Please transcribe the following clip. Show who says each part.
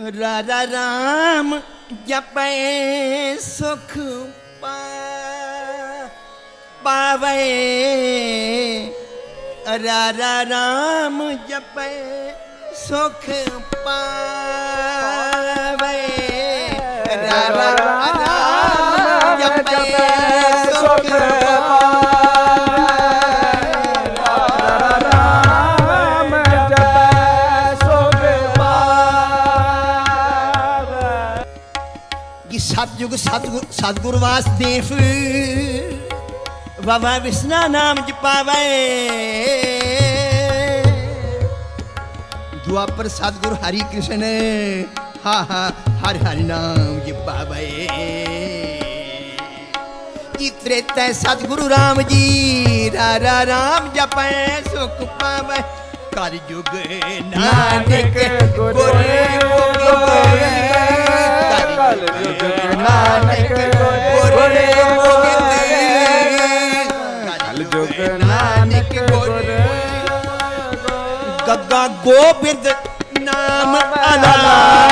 Speaker 1: ਰਾਜਾ ਰਾਮ ਜਪੈ ਸੁਖ ਪਾ ਪਾਵੇ। ਰਾਜਾ ਰਾਮ ਜਪੈ ਸੁਖ ਪਾਵੇ। ਰਾਜਾ ਸਤਜੁਗ ਸਤਗੁਰ ਸਤਗੁਰ ਵਾਸਦੇਵ। ਬਾਬਾ ਵਿਸ਼ਨਾ ਨਾਮ ਜਪਾਵੇ ਦੁਆਪਰ ਸਤਗੁਰ ਹਰੀ ਕ੍ਰਿਸ਼ਨ ਹਾ ਹਾ ਹਰਿ ਹਰਿ ਨਾਮ ਜਪਾਵੇ ਕੀ ਤ੍ਰੇਤੈ ਸਤਗੁਰੂ ਰਾਮ ਜੀ ਰਾ ਰਾ ਰਾਮ ਜਪੈ ਸੁਖ ਪਾਵੇ।
Speaker 2: ਕਲ ਯੁਗ ਨਾਨਕ ਗੁਰ
Speaker 1: ਗੋਬਿੰਦ
Speaker 2: ਕਲ ਯੁਗ ਨਾਨਕ ਗੁਰ।
Speaker 1: ਗੱਗਾ ਗੋਬਿੰਦ ਨਾਮ ਅਲਾ